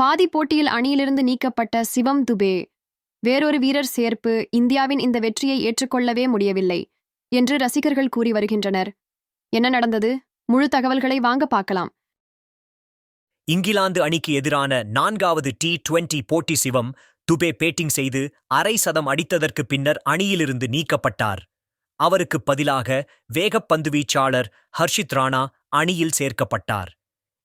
பாதி போட்டியில் அணியிலிருந்து நீக்கப்பட்ட சிவம் துபே. வேறொரு வீரர் சேர்ப்பு இந்தியாவின் இந்த வெற்றியை ஏற்றுக்கொள்ளவே முடியவில்லை என்று ரசிகர்கள் கூறி வருகின்றனர். என்ன நடந்தது? முழு தகவல்களை வாங்க பார்க்கலாம். இங்கிலாந்து அணிக்கு எதிரான நான்காவது டி டுவெண்டி போட்டி சிவம் துபே பேட்டிங் செய்து அரை சதம் அடித்ததற்கு பின்னர் அணியிலிருந்து நீக்கப்பட்டார். அவருக்கு பதிலாக வேகப்பந்து வீச்சாளர் ஹர்ஷித் ராணா அணியில் சேர்க்கப்பட்டார்.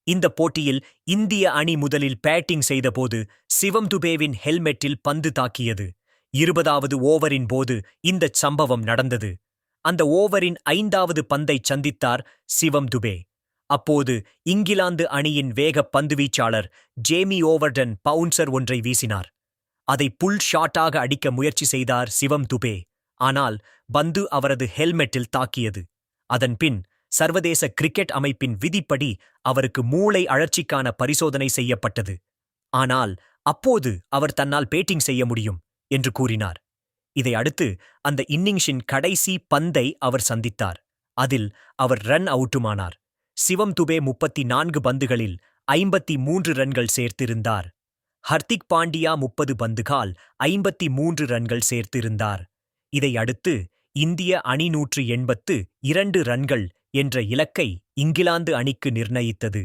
இந்த போட்டியில் இந்திய அணி முதலில் பேட்டிங் செய்தபோது சிவம் துபேவின் ஹெல்மெட்டில் பந்து தாக்கியது. இருபதாவது ஓவரின் போது இந்தச் சம்பவம் நடந்தது. அந்த ஓவரின் ஐந்தாவது பந்தைச் சந்தித்தார் சிவம் துபே. அப்போது இங்கிலாந்து அணியின் வேக பந்துவீச்சாளர் ஜேமி ஓவர்டன் பவுன்சர் ஒன்றை வீசினார். அதை புல் ஷாட்டாக அடிக்க முயற்சி செய்தார் சிவம் துபே. ஆனால் பந்து அவரது ஹெல்மெட்டில் தாக்கியது. அதன்பின் சர்வதேச கிரிக்கெட் அமைப்பின் விதிப்படி அவருக்கு மூளை அழற்சிக்கான பரிசோதனை செய்யப்பட்டது. ஆனால் அப்போது அவர் தன்னால் பேட்டிங் செய்ய முடியும் என்று கூறினார். இதை அடுத்து அந்த இன்னிங்ஸின் கடைசி பந்தை அவர் சந்தித்தார். அதில் அவர் ரன் அவுட்டுமானார். சிவம் துபே முப்பத்தி நான்கு பந்துகளில் ஐம்பத்தி மூன்று ரன்கள் சேர்த்திருந்தார். ஹர்திக் பாண்டியா முப்பது பந்துகால் ஐம்பத்தி மூன்று ரன்கள் சேர்த்திருந்தார். இதை அடுத்து இந்திய அணி நூற்று எண்பத்து இரண்டு ரன்கள் என்ற இலக்கை இங்கிலாந்து அணிக்கு நிர்ணயித்தது.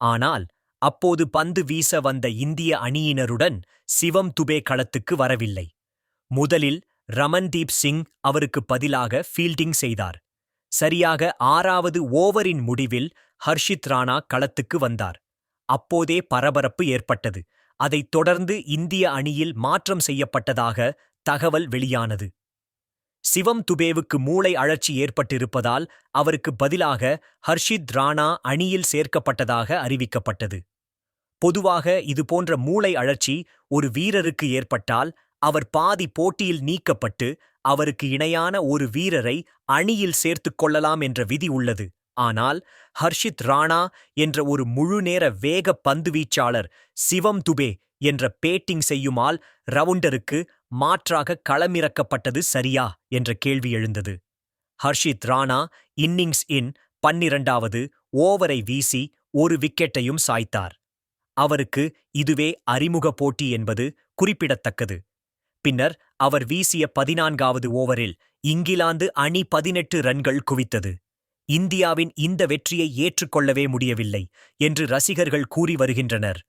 ஆனால் அப்போது பந்து வீச வந்த இந்திய அணியினருடன் சிவம் துபே களத்துக்கு வரவில்லை. முதலில் ரமன்தீப் சிங் அவருக்கு பதிலாக ஃபீல்டிங் செய்தார். சரியாக ஆறாவது ஓவரின் முடிவில் ஹர்ஷித் ராணா களத்துக்கு வந்தார். அப்போதே பரபரப்பு ஏற்பட்டது. அதைத் தொடர்ந்து இந்திய அணியில் மாற்றம் செய்யப்பட்டதாக தகவல் வெளியானது. சிவம் துபேவுக்கு மூளை அழற்சி ஏற்பட்டிருப்பதால் அவருக்கு பதிலாக ஹர்ஷித் ராணா அணியில் சேர்க்கப்பட்டதாக அறிவிக்கப்பட்டது. பொதுவாக இதுபோன்ற மூளை அழற்சி ஒரு வீரருக்கு ஏற்பட்டால் அவர் பாதி போட்டியில் நீக்கப்பட்டு அவருக்கு இணையான ஒரு வீரரை அணியில் சேர்த்துக் கொள்ளலாம் என்ற விதி உள்ளது. ஆனால் ஹர்ஷித் ராணா என்ற ஒரு முழுநேர வேக பந்துவீச்சாளர் சிவம் துபே என்ற பேட்டிங் செய்யுமால் ரவுண்டருக்கு மாற்றாக களமிறக்கப்பட்டது சரியா? என்ற கேள்வி எழுந்தது. ஹர்ஷித் ராணா இன்னிங்ஸ் இன் பன்னிரண்டாவது ஓவரை வீசி ஒரு விக்கெட்டையும் சாய்த்தார். அவருக்கு இதுவே அறிமுக போட்டி என்பது குறிப்பிடத்தக்கது. பின்னர் அவர் வீசிய பதினான்காவது ஓவரில் இங்கிலாந்து அணி பதினெட்டு ரன்கள் குவித்தது. இந்தியாவின் இந்த வெற்றியை ஏற்றுக்கொள்ளவே முடியவில்லை என்று ரசிகர்கள் கூறி வருகின்றனர்.